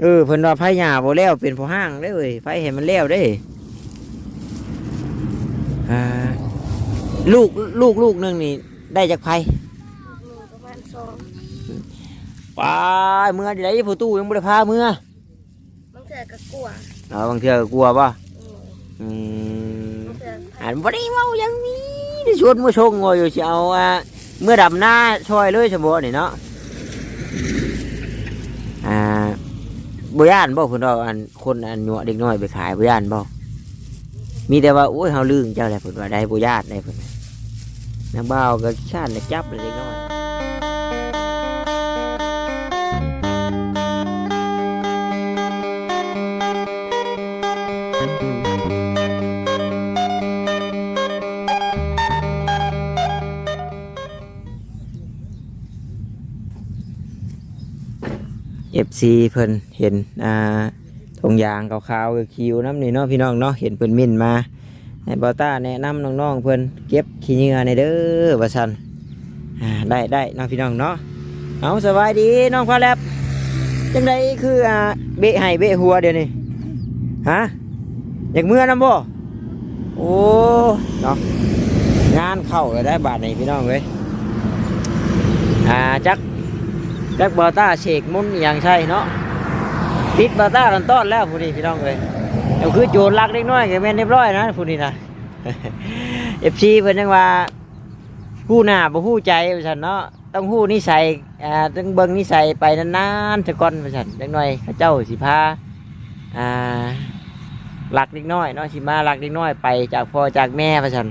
เออเพิ่นว่าไผหญ้าบ่แล้วเป็นพอห้างได้เว้ยไผให้มันแล้วได้อ่าลูกลูกลูกหนึงนี่ ได้จากไผหนึ่งประมาณสองไปเมื่อใดผู้ตู้ยังบ่ได้พาเมื่อบางเทื่อก็กลัวเอาบางเทื่อก็กลัวป่ะอืมอืมบางเทื่ออ่านบ่ได้เว้าอยังนี้ได้ชวนมาชงงอยอยู่สิเอาอ่าเมื่อดำหน้าช่วยเลยสมบ่นี่เนาะอ่า บ่ย่านบ่เพิ่นว่าอันคนอันหนัวเด็กน้อยไปขายบ่ย่านบ่มีแต่ว่าโอ้ยเฮาลืมเจ้าแหละเพิ่นว่าได้บ่ย่านได้เพิ่นนางบ่าวก็ชาติน่ะจับเลยเด็กน้อย เอฟซีเพิ่นเห็นอ่าทงยางขาวๆคิวน้ำนี่เนาะพี่น้องเนาะเห็นเพิ่นมิ่นมาให้บอต้าแนะนำน้องๆเพิ่นเก็บขี้เหงื่อในเด้อว่าซั่นอ่าได้ได้เนาะพี่น้องเนาะเอาสบายดีน้องพาแลบจังไดคืออ่าเบะให้เบะหัวเดี๋ยวนี้ฮะอยากเมื่อนำบ่โอ้เนาะงานเข้าแล้วได้บาทนี้พี่น้องเว้ยอ่าจัก แจ็คบอต้าเชกมุนอย่างใช่เนาะติดบอต้ากันต้อนแล้วผู้นี้พี่น้องเลยเดี๋ยวคือโจรลักเล็กน้อยแกแม่นเรียบร้อยนะผู้นี้นะเอฟซีเพิ่นยังว่าหู้หน้าบ่หู้ใจว่าซั่นเนาะต้องหู้นิสัยอ่าต้องเบิ่งนิสัยไปนานๆซะก่อนว่าซั่นเล็กน้อยเขาเจ้าสิพาอ่าลักเล็กน้อยเนาะสิมาลักเล็กน้อยไปจากพ่อจากแม่ว่าซั่น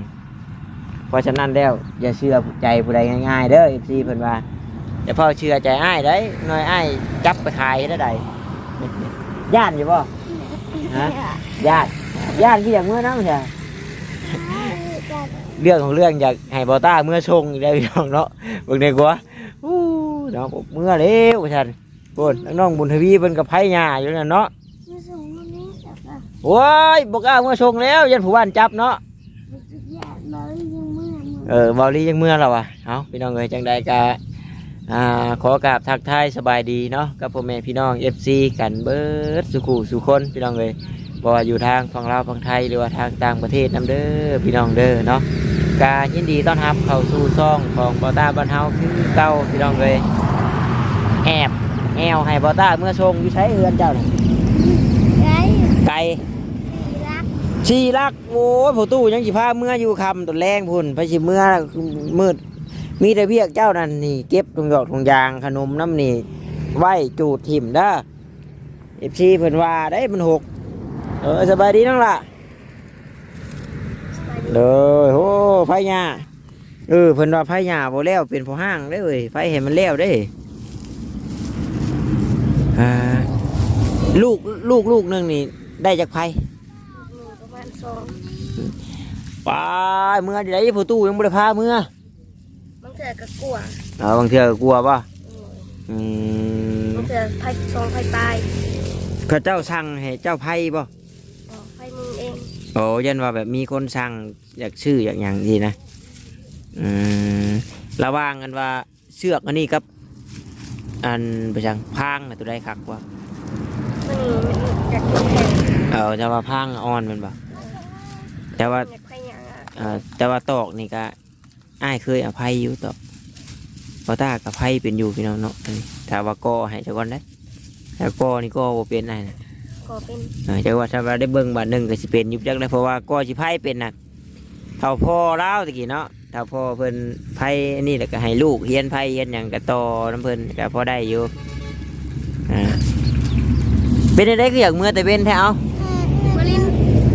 เพราะฉะนั้นแล้วอย่าเชื่อใจผู้ใดง่ายๆเด้อ FC เพิ่นว่า อย่าพ่อเชื่อใจอ้ายได้หน่อยอ้ายจับไปขายได้ใดย่านอยู่บ่ฮะย่านย่านที่อย่างเมื่อน้ำใช่เรื่องของเรื่องอยากให้บอต้าเมื่อชงอีกแล้วพี่น้องเนาะเบิ่งได้กว่าอู้เนาะเมื่อเร็วฉันพูดน้องๆบุญทวีเป็นกับไผ่หญ้าอยู่นั่นเนาะมาส่งวันนี้แต่ว่าโอ้ยบอกล้าเมื่อชงแล้วยันผู้บ้านจับเนาะรู้สึกอยากเลยยังเมื่อมือเออบอลี่ยังเมื่อแล้ววะเอาพี่น้องเอ้ยจังใดกะ อ่าขอกราบทักทายสบายดีเนาะกับพ่อแม่พี่น้อง FC กันเบิดสุขุสุคนพี่น้องเอ้ยบ่ว่าอยู่ทางฝั่งลาวฝั่งไทยหรือว่าทางต่างประเทศนํเด้อพี่น้องเด้อเนาะกายินดีต้อนรับเข้าสู่ซ่องของบอต้าบ้านเฮาคือเก่าพี่น้องเอ้ยแอบแอวให้บอต้าเมื่อชงอยู่ใช้เฮือนเจ้านี่ไก่ไก่สีรักชีรักโอ้ยผู้ตู้ยังสิพาเมื่ออยู่คำตัวแรงพุ่นไปสิเมื่อมืด มีแต่เวียกเจ้านั่นนี่เก็บถุงดอกถุงยางขนมน้ำนี่ไว้จูดถิ่มเด้อเอฟซีเพิ่นว่าได้มันหกเออสบายดีน้องล่ะสบายดีเลยโอ้ไฟหญ้าเออเพิ่นว่าไฟหญ้าบ่แล้วเป็นพอห้างได้เว้ยไฟเห็นมันแล้วได้อ่าลูกลูกลูกหนึงนี่ ได้จากไผหนึ่งประมาณสองไปเมื่อใดผู้ตู้ยังบ่ได้พาเมื่อบางเทื่ อก็กลัวเอาบางเทื่อก็กลัวป่ะอืมอืมบางเทื่อไฟสองไฟตายเขาเจ้าสั่งให้เจ้าไพ่ป่ะอ๋อไฟมึงเองโอ้ยันว่าแบบมีคนสั่งอยากชื่ออยากอย่างดีนะอืมระหว่างกันว่าเชือกอันนี้กับ อันไปจังพางน่ะตัวใดคักกว่ามันมันอยากกินแทนเออแต่ว่าพางอ่อนแมันบ่แต่ว่าอยากไฟหยังอะ เออแต่ว่าตอกนี่ก็ อ้ายเคยอภัยอยู่ตอกพอตากับไพ่เป็นอยู่พี่น้องเนาะอันนี้ถ้าว่าก็ให้เจ้าก่อนได้แต่ก็นี่ก็บ่เป็นได้นะก็เป็นเออจังว่าถ้าว่าได้เบิ่งบาทหนึ่งก็สิเป็นอยุบจักได้เพราะว่าก็สิไพ่เป็นน่ะเท่าพ่อเล่าวตะกี้เนาะเท่าพ่อเพิ่นไพ่อันนี้แล้วก็ให้ลูกเฮียนไพ่เฮียนหยังก็ต่อน้ำเพิ่นก็พอได้อยู่อ่าเป็นได้ก็อยากเมื่อแต่เป็นแท้เอามาลิน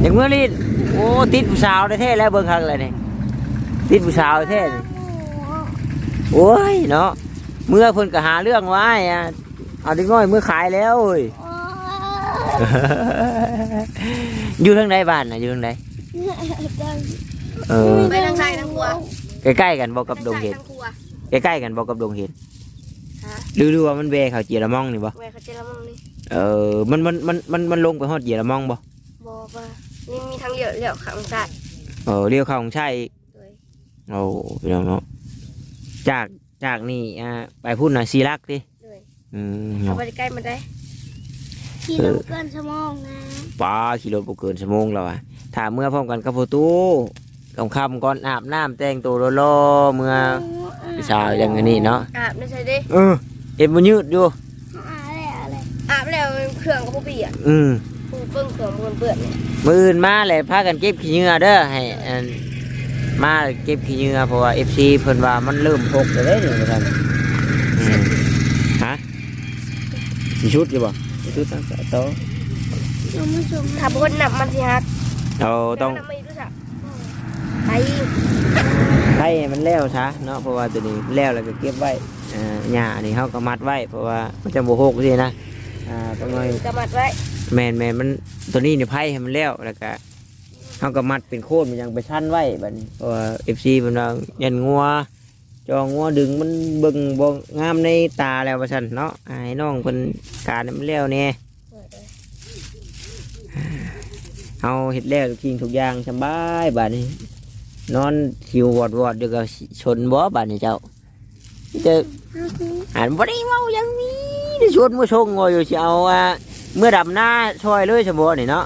อยากเมื่อรีดโอ้ติดผู้สาวได้แท้แล้วเบิ่งครั้งเลยนี่ ติดผู้สาวแท้นี่โอ้ยเนาะเมื่อเพิ่นก็หาเรื่องไว้อะเอาเด็กน้อยเมื่อขายแล้วเอ้ยอยู่ทางใดบ้านน่ะอยู่ทางใดเออไปทางซ้ายทางขวาใกล้ๆกันบอกกับดงเห็ดทางขวาใกล้ๆกันบอกกับดงเห็ดฮะหรือหรือว่ามันเบเขาเจียระมองนี่บ่แม่เขาเจรมังนี่เออมันมันมันมันมันลงไปฮอดเจียระมองบ่บอกว่านี่มีทางเยอะเหลี่ยวขังซ้ายเออเลี้ยวเข้าของชายอีกเลย โอ้พี่น้องเนาะจากจากนี่อ่าไปพูดหน่อยซีรักดิเลยอืมเอาเนาะไปใกล้มาได้ขี่รถเกินชั่วโมงนะป้าขี่รถบ่เกินชั่วโมงแล้วอะถ้าเมื่อพร้อมกันกับประตูกำคำๆก่อนอาบน้ำแต่งตัวรอๆเมื่อพี่สาวอย่างนี้เนาะอาบไม่ใช่ดิเออเห็นมันยืดอยู่อาบแล้วเครื่องก็บ่เปียกอืม ปูเปิ้งเครื่องมันเปื้อนเนี่ยมืออื่นมาเลยพากันเก็บขี้เหงื่อเด้อให้อัน มาเก็บขี้เหงื่อเพราะว่า FC เพิ่นว่ามันเริ่มพกแล้วเด้นี่ท่านอืมฮะสิชุดอยู่บ่สิชุดตั้งแต่โตะถ้าบนนับมันสิฮักเอาต้องแล้วมันไม่รู้จักไปให้มันแล้วซะเนาะเพราะว่าตัวนี้แล้วแล้วก็เก็บไว้อ่าหญ้านี่เฮาก็มัดไว้เพราะว่ามันจะบ่หกสินะอ่าต้องน้อยกำมัดไว้แม่นแม่นมันตัวนี้นี่ไผให้มันแล้วแล้วก็ เฮาก็มัดเป็นโคนมันยังไปชั้นไว้บัดนี้เพราะว่า FC เพิ่นว่ายันงัวจองงัวดึงมันเบิ่งบ่งามในตาแล้วว่าซั่นเนาะให้น้องเพิ่นการให้มันแล้วแน่เฮาเฮ็ดแล้วทุกสิ่งทุกอย่างสบายบัดนี้ นอนหิววอดวอดๆเดี๋ยวก็ชนบ่บัดนี้เจ้าเจะอ่านบ่ได้เมาอย่างนี้ได้ชวนมาชงงออยู่สิเอาอ่าเมื่อดำหน้าช่วยเลยสมบ่นี่เนาะ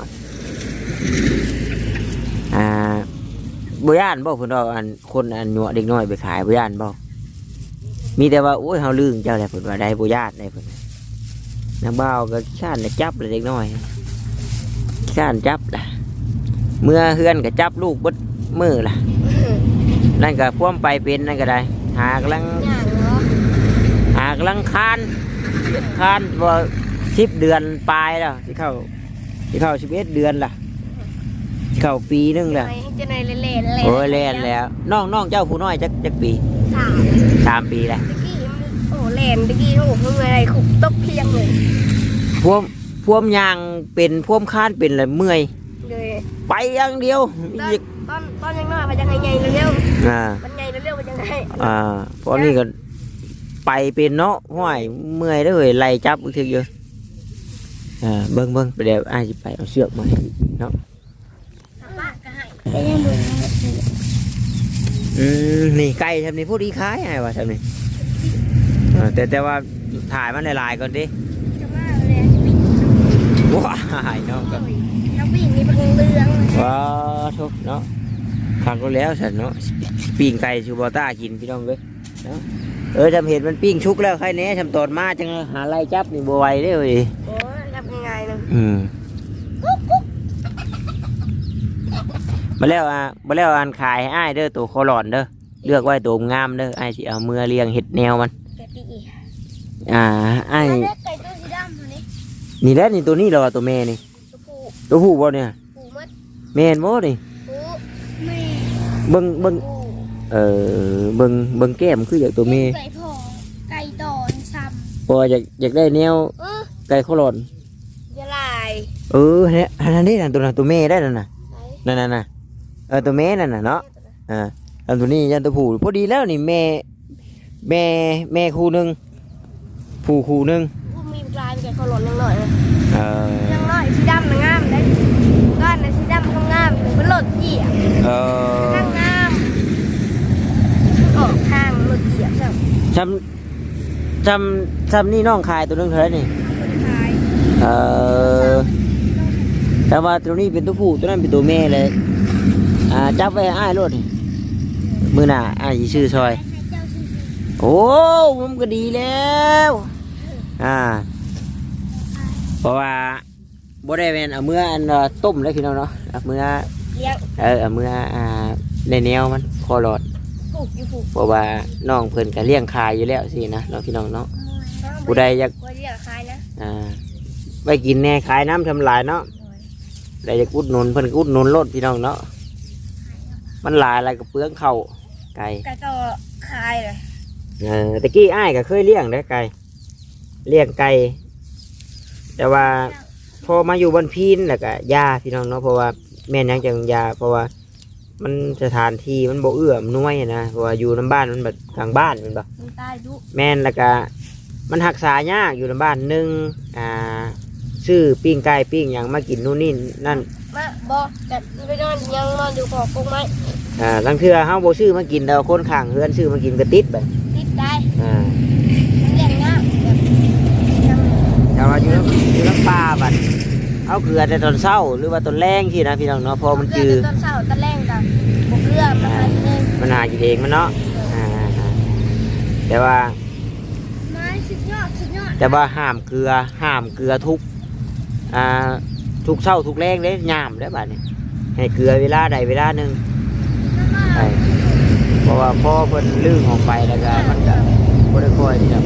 อ่า บ่ย่านบ่เพิ่นว่าอันคนอันหนัวเด็กน้อยไปขายบ่ย่านบ่มีแต่ว่าโอ้ยเฮาลืมเจ้าแหละเพิ่นว่าได้บ่ย่านได้เพิ่นนางบ่าวก็ข้านน่ะจับเลยเด็กน้อยข้านจับล่ะ เมื่อเฮือนก็จับลูกบดมือล่ะ นั่นก็พ่วมไปเป็นนั่นก็ได้ หากลังหากลังคานคานว่าสิบเดือนปลายแล้วที่เข้าที่เข้าสิบเอ็ดเดือนล่ะ เข้าปีหนึงไหนแล้วจะในเล่นๆเล่นโอ้ยแล่นแล้ว น้องน้องเจ้าผู้น้อยจักจักปีสามสามปีแล้วตะกี้มันโอ้เล่นตะกี้โอ้เพิ่งอะไรขุบตกเพียงเลยพ่วมพ่วมยางเป็นพ่วมคานเป็นเลยเมื่อยเลยไปอย่างเดียวตอนอีกตอนตอนยังน้อยมันยังไงไงเร็วอ่าๆมันไงเร็วๆมันยังไงอ่าเพราะนี่ก็ไปเป็นเนาะห้วยเมื่อยได้อเลยไล่จับอีกทีเยอะอ่าเบิ้งเบิ้งไปเดี๋ยวอ้ายสิไปเอาเชือกมาให้เนาะบ้าน ก็ให้ไปยังบุญอืมนี่ไก่ทำนี่พูดดีคล้ายไงวะทำนี่อ่าแต่แต่ว่าถ่ายมันหลายๆก่อนดิจะมาเลยปิดว้ายเนาะก็น้ำปิ่งนี่เป็นเรื่องเลยว้าทุกเนาะฟังก็แล้วสันเนาะปิ้งไก่ชูบอต้ากินพี่น้องเลยเนาะเออทำเห็ดมันปิ้งชุกแล้วใครเนี้ยทำตอนมาจังหาไล่จับนี่บัวไหวได้เลยโอ้ยทำยังไงนึงอืม มาแล้วอะมาแล้วอันขายให้อ้ายเด้อตัวโคหลอนเด้อเลือกไว้ตัวงามเด้ออ้ายสิเอามือเลี้ยงเห็ดแนวมัน แกปีอ่าอ้ายเล็กไก่ตัวสีดำตัวนี้นี่แหละนี่ตัวนี้เหรอตัวแม่นี่ตัวผู้ตัวผู้บ่เนี่ยผู้มัดแม่นบ่นี่ผู้ไม่เบิ่งเบิ่งผู้เออเบิ่งเบิ่งแก้มคืออยากตัวแม่ไก่พอไก่ตอนซ้พออยากอยากได้แนวำเออไก่โคหลอน ยาลายเออเนี่ยอันนั้นนี่นั่นตัวนั้นตัวแม่ได้นั่นน่ะไหนนั่นน่ะน่ะ เออตัวแม่นั่นน่ะเนาะอ่าอันตัวนี้ยันตัวผู้พอดีแล้วนี่แม่แม่แม่คู่หนึงผู้คู่หนึงผู้มีลายเป็นไก่ขาวหลอนยังหน่อยนะเออยังหน่อยสีดำนะงามได้ก้อนนะสีดำก็งามเป็นหลดเหยียบเออข้างงามออกข้างหลดเหยียบใช่ไหมจำจำจำนี่น้องขายตัวหนึงเท่าไหร่นี่คลายเออแต่ว่าตัวนี้เป็นตัวผู้ตัวนั้นเป็นตัวแม่เลย อ่าจับไว้ให้อ้ายรถนี่มือหน้าอ้ายสิชื่อซอยให้เจ้าชื่อโอ้มันก็ดีแล้ว อ่า เพราะว่าบ่ได้เป็นเอาเมื่ออันเอ่อต้มเลยพี่น้องเนาะเอาเมื่อเลี้ยงเออเอาเมื่ออ่าในแนวมันคอหลอดผูกอยู่ผูกเพราะว่าน้องเพิ่นก็เลี้ยงขายอยู่แล้วสินะเนาะพี่น้องเนาะผู้ใดอยากผู้ใดอยากคลายนะอ่าไปกินแน่ขายน้ำทำลายเนาะได้จะอุดหนุนเพิ่นก็อุดหนุนรถพี่น้องเนาะ มันหลายอะไรก็เปลืองเข้าวไก่ไก่ต่อคลายเลยเออตะกี้อ้ายก็เคยเลี้ยงได้อไก่เลี้ยงไก่แต่ว่าพอมาอยู่บนพีนแล้วก็ยาพี่น้องเนาะเพราะว่าแม่นยังจังยาเพราะว่ามันสถานที่มันบ่เอื้อมหน่วยนะเพราะว่าอยู่น้ำบ้านมันแบบทางบ้านแมันบ่ มันตายดุแม่นแล้วก็มันหักษายากอยู่น้ำบ้านหนึ่งอ่าซื้อปิ้งไก่ปิ้งหยังมากินนู่นนี่นั่น มาบอกแต่ไปนอนยังนอนอยู่ขอบกรงไม้อ่าลังเทื่อเฮาบ่ซื้อมากินแต่ว่าคนข้างเฮือนซื้อมากินก็ติดไปติดได้อ่ามันเลี้ยงง่ายแบบยังแต่ว่าอยู่น้ำอยู่น้ำป่าบัดเอาเกลือแต่ตอนเช้าหรือว่าตอนแรงที่นะพี่น้องเนาะเพอมันจือเกลือตอนเช้าตอนแรกกับบกเกลือมาหาเองมันหากินเองมันเนาะอ่าแต่ว่าไม้สุดยอดสุดยอดแต่ว่าห้ามเกลือห้ามเกลือทุกอ่า ทุกเช้าทุกแรงเลยยามได้อบัดนี้ให้เกลือเวลาใดเวลาหนึ่งใช่เพราะว่าพ่อเพิ่นลื่นออกไปแล้วก็มันก็บ่ได้ค่อยนี่ครับ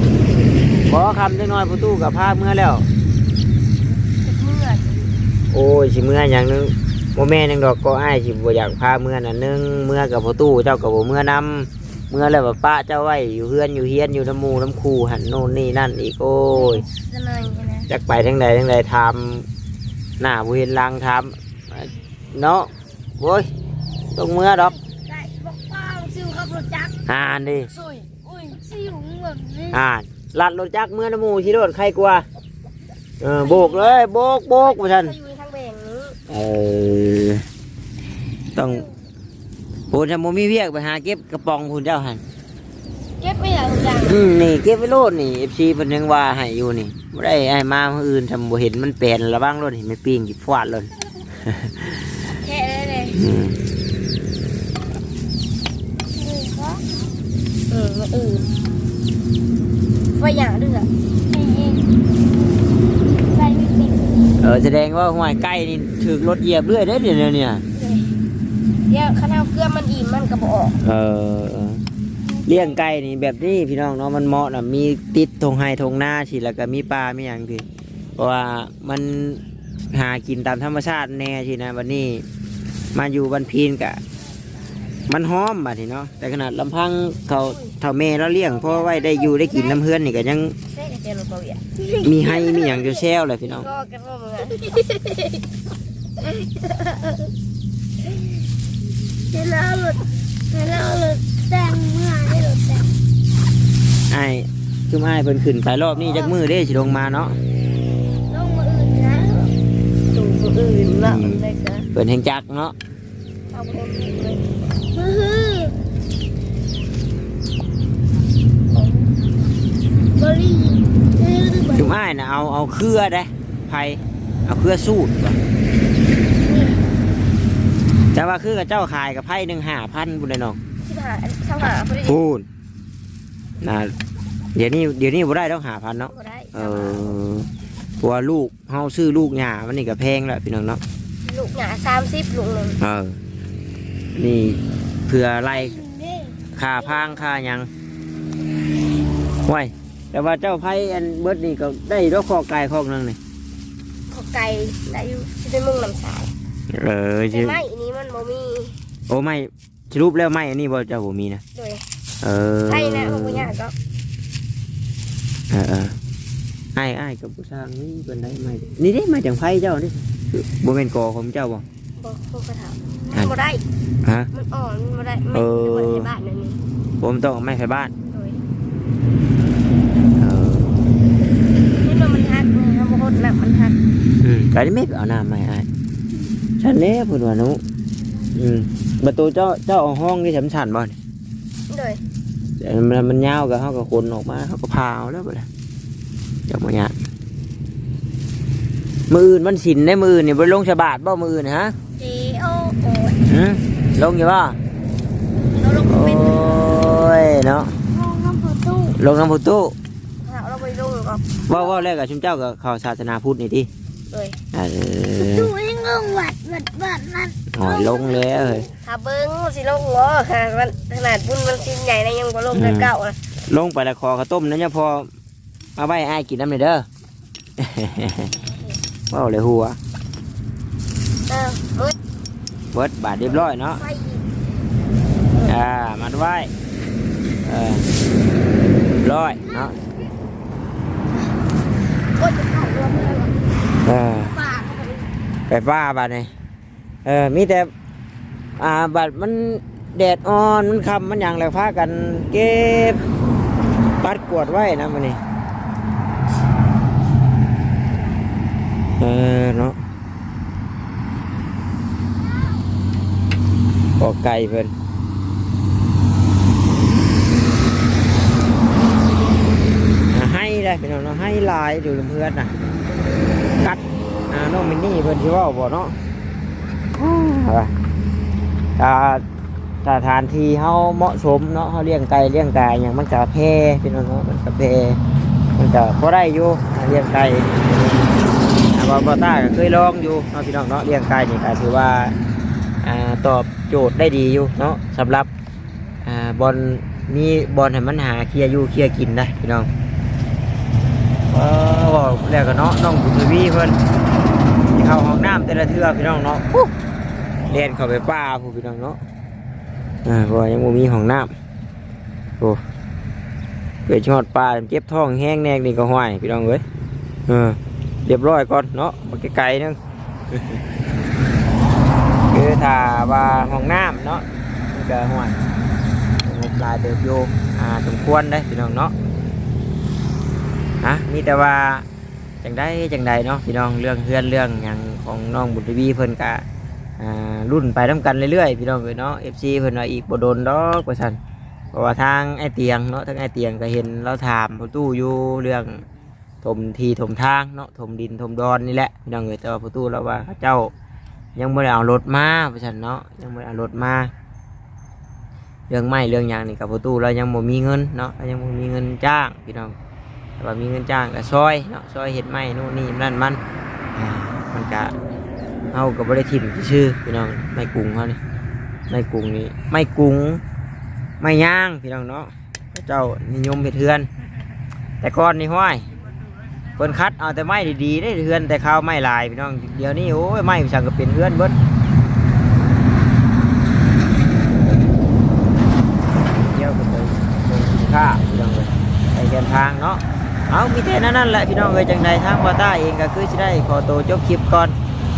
ขอคำจังน้อยประตูกับพาเมื่อแล้ว เมื่อโอ้ยสิเมื่ออย่างหนึงโมแม่นึงดอกก็อ้ายสิบ่อยากพาเมื่อน่ะหนึงเมื่อกับประตูเจ้ากับบ่เมื่อนำเมื่อแล้วว่าป้าเจ้าไว้อยู่เฮือนอยู่เฮียนอยู่น้ำหมูน้ำคูหันโน่นนี่นั่นอีกโอ้ยจะหน่อยนะจักไปทั้งใดทั้งใดทำ หน้าบุเห็นหลังทำเนาะโว้ยต้องเมื่อดอกได้บอกป้าซิวขับรถจักรอ่านดิสุยอุ้ยซิวแบบนี้อ่านลัดรถจักรเมื่อน้ำหมูชิโดดใครกลัวเออโบกเลยโบกโบกมาทันเขาอยู่ทางแบ่งนี้เออต้องปูนทำโมมีเวียกไปหาเก็บกระป๋องคุณเจ้าหันเก็บไม่ได้ทุก อย่างอืมนี่เก็บไว้โลดนี่เอฟซีเพิ่นยังว่าให้อยู่นี่บ่ได้ให้มาเมื่ออื่นทำบ่เห็นมันแปลนระวังโลดนี่ไม่ปิ้งกิฟาดเลยแค่ได้เลยอืมเออมาอื่นไฟอย่างด้วยอะไฟไม่ติดเออแสดงว่าห้วยใกล้นี่ถึกรถเหยียบเรื่อยเด้อเดี๋ยวนี้เนี่ย เดี๋ยวข้าวเกลือมันอิ่มมันกระบอก เออ เลี้ยงไก่นี่แบบนี้พี่น้องเนาะมันเหมาะนะมีติดทงไฮทงหน้าสิแล้วก็มีปลามีอย่างสิเพราะว่ามันหากินตามธรรมชาติแน่สินะวันนี้มาอยู่บันพีนกะ มันหอมบัดนี้เนาะแต่ขนาดลำพังเขาเท่าแม่เราเลี้ยงเพราะไว้ได้อยู่ได้กินน้ำเพื่อนนี่ก็ยังเส้นเจลโบเวียมีให้มีอย่างจะแซวเลยพี่น้องก็กั นว่ามึงเดี๋ยวเราหลุดเดี๋ยวเราหลุดแต่งเมื่อให้หลุดแต่งไอ้คือไอ้ายเพิ่นขึ้นไปรอบนี้จักมือเด้สิลงมาเนาะลงมืออื่นนะดูมืออื่นละเลยนะเพิ่นแห่งจักเนาะเอาไปเลยมือบริจุมอ้ายนะเอาเอาเครือได้ไผเอาเครือสูตรบ่แต่ว่าคือกับเจ้าขายกับไผ่หนึ่งห้าพันบุญเลยน้องที่ หาช่างหาพอดีพูนนะเดี๋ยวนี้เดี๋ยวนี้บ่ได้ต้องหาพันเนาะก็ได้เออเพราะว่าลูกเฮาซื้อลูกหญ้ามันนี่ก็แพงแล้วพี่น้องเนาะลูกหนาสามสิบลูกหนึ่งเออนี่เพื่อไล่ค่าพางค่าหยังห้วยแต่ว่าเจ้าไผ่อันเบิดนี่ก็ได้ดอกคอไก่คอกหนึงนี่ขอไก่ได้อยู่ที่เป็นมุ่งลำสายเออแต่สิไม่อันนี้มันบ่มีโอ้ไม่ สรุปแล้วไม่อันนี้บ่เจ้าบ่มีนะโดยเออไอ้นะมันบ่ยากก็เออเออไอ้ไอ้กับผู้สร้างนี่เป็นได้ไหมนี่ได้มาจากไพ่เจ้านี่บ่เป็นกอของเจ้าบ่บ่พวกกระถางมันบ่ได้ฮะมันอ่อนมันบ่ได้ไม่เออได้บ่ได้ในบ้านนั่นนี่ผมต้องเอาไม้ไฟบ้านโดยเออนี่มันมันหักมันบ่ฮดแล้วมันหักอืมแต่นี่ไม่เอาน้ำไม่ไอ้ฉันเล่พูดว่าหนุอืม ประตูเจ้าเจ้าเอาห้องนี่สำคัญบ่นี่โดยแต่มันมันยาวกับเฮากับคนออกมาเฮาก็พาเอาแล้วบ่ล่ะเจ้าบ่ยากมืออื่นมันสินได้มืออื่นนี่บ่ลงฉบาทบ่มืออื่นฮะ G O O หืมลงอยู่บ่เราลงโอ้เป็นยเนาะห้องน้ำประตูลงน้ำพุตู้เราไปลงก็ว่าว่าแรกกับชุมเจ้ากับเขาศาสนาพุทธนี่ดิเลยเออ ดูให้งงวัดวัดวัดนั่นหอยลงเลยเอ้ยถ้าเบิ้งสิลงเหรอขนาดมันขนาดบุญมันชิ้นใหญ่นะยังบ่ลงแต่เก่านะลงไปละคอข้าวต้มนั่นยังพอมาใบอ้ายกินน้ำเลยเด้อว่าเลยหัวเออเอ้ยเบิดบาทเรียบร้อยเนาะไปอีกอ่ามัดไว้เออร้อยเนาะ โคตรจะเข้ารวมเลยว่ะเออปากเข้าไป ไปป้าบาดนี่เออ มีแต่ อ่า บัดมันแดดอ่อน มันคำมันหยังแล้วพากัน เก็บ ปัดกวดไว้นะมันนี่เออเนาะปอกไก่เพิ่นให้ได้เป็นเอาเนาะให้ลายดูเพื่อนนะ กัดองมินนี่เพิ่นสิเว้าบ่เนาะเอาล่ะถ้าถ้าทานที่เฮาเหมาะสมเนาะเฮาเลี้ยงไก่เลี้ยงไก่หยังมันก็แพร่พี่น้องเนาะมันก็แพร่มันก็พอได้อยู่เลี้ยงไก่อ่าบ่บ่ตาก็เคยลองอยู่เนาะพี่น้องเนาะเลี้ยงไก่นี่ก็ถือว่าอ่าตอบโจทย์ได้ดีอยู่เนาะสำหรับอ่าบอลมีบอลให้มันหาเคลียร์อยู่เคลียร์กินได้พี่น้องเออบอกแล้วก็เนาะน้องบุญทวีเพิ่นที่เข้าห้อง น้ำแต่ละเทื่อพี่น้องเนาะปุ๊บเรียนเข้าไปป่าผู้พี่น้องเนาะอ่าเพราะว่ายังบ่มีห้องน้ำโอ้เกิดชอดป่าเจ็บท้องแห้งแนกนี่ก็ห้วยพี่น้องเอ้ยเออเรียบร้อยก่อนเนาะบ่ไกลๆนึงคือถ้าว่าห้องน้ำเนาะมันก็ห้วยงบหลายเติบอยู่อ่าสมควรได้พี่น้องเนาะฮะมีแต่ว่า จังได้จังใดเนาะพี่น้องเรื่องเพื่อนเรื่องอย่างของน้องบุตรวีเพิ่นกะรุ่นไปน้กันเรื่อยๆพี่น้องเอ้ยเนาะ FC เพิ่นว่าอีกบ่โดนดอกว่าซั่นเพราะว่าทางไอ้เตียงเนาะทางไอ้เตียงก็เห็นเราถามประตูอยู่เรื่องถมทีถมทางเนาะถมดินถมดอนนี่แหละพี่น้องเอ้ยแต่ว่าประตูเราว่าเขาเจ้ายังบ่ได้เอารถมาว่าซั่นเนาะยังบ่ได้เอารถมาเรื่องไม้เรื่องหยังนี่กับประตูเรายังบ่มีเงินเนาะยังบ่มีเงินจ้างพี่น้อง ว่ามีเงินจ้างก็ซอยเนาะซอยเห็ดไม้นู่นนี่นั่นมันอ่ามันก็เอากับบริถิ่นชื่อพี่น้องไม่กรุงเขานี่ไม่กรุงนี่ไม่กรุงไม่ย่างพี่น้องเนาะเจ้านิยมเห็ดเทือน แต่ก่อนนี่ห้อยเพิ่นคัดเอาแต่ไม้ดีๆได้เทือนแต่ข้าวไม้ลายพี่น้องเดี๋ยวนี้โอ้ยไม้ช่างก็เป็นเทือนเบิดเดี๋ยวก็ไปลงสินค้าพี่น้องเลยไปเดินทางเนาะ เอามีแต่นั้นนั่นแหละพี่น้องเอ้ยจังใดทางบอต้าเองก็คือสิได้ขอตัวจบคลิปก่อน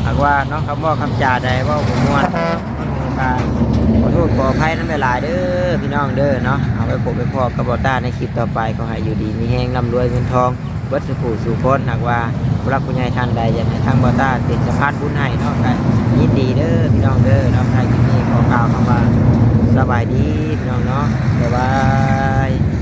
หากว่าน้องคำว่าคำจ่าใดว่าผมม่วนก็ขอโทษขออภัยนั่นหลายเด้อพี่น้องเด้อเนาะเอาไปพบไปพอกับบอต้าในคลิปต่อไปก็ให้อยู่ดีมีแห้งร่ำรวยเงินทองเบิดสุขสู่พ้นหากว่าผู้รักผู้ใหญ่ท่านใดอยากให้ทางบอต้าเป็นสะพานบุญให้เนาะก็ยินดีเด้อพี่น้องเด้อเนาะใครที่นี่ขอกล่าวคำว่าสบายดีพี่น้องเนาะบ๊ายบาย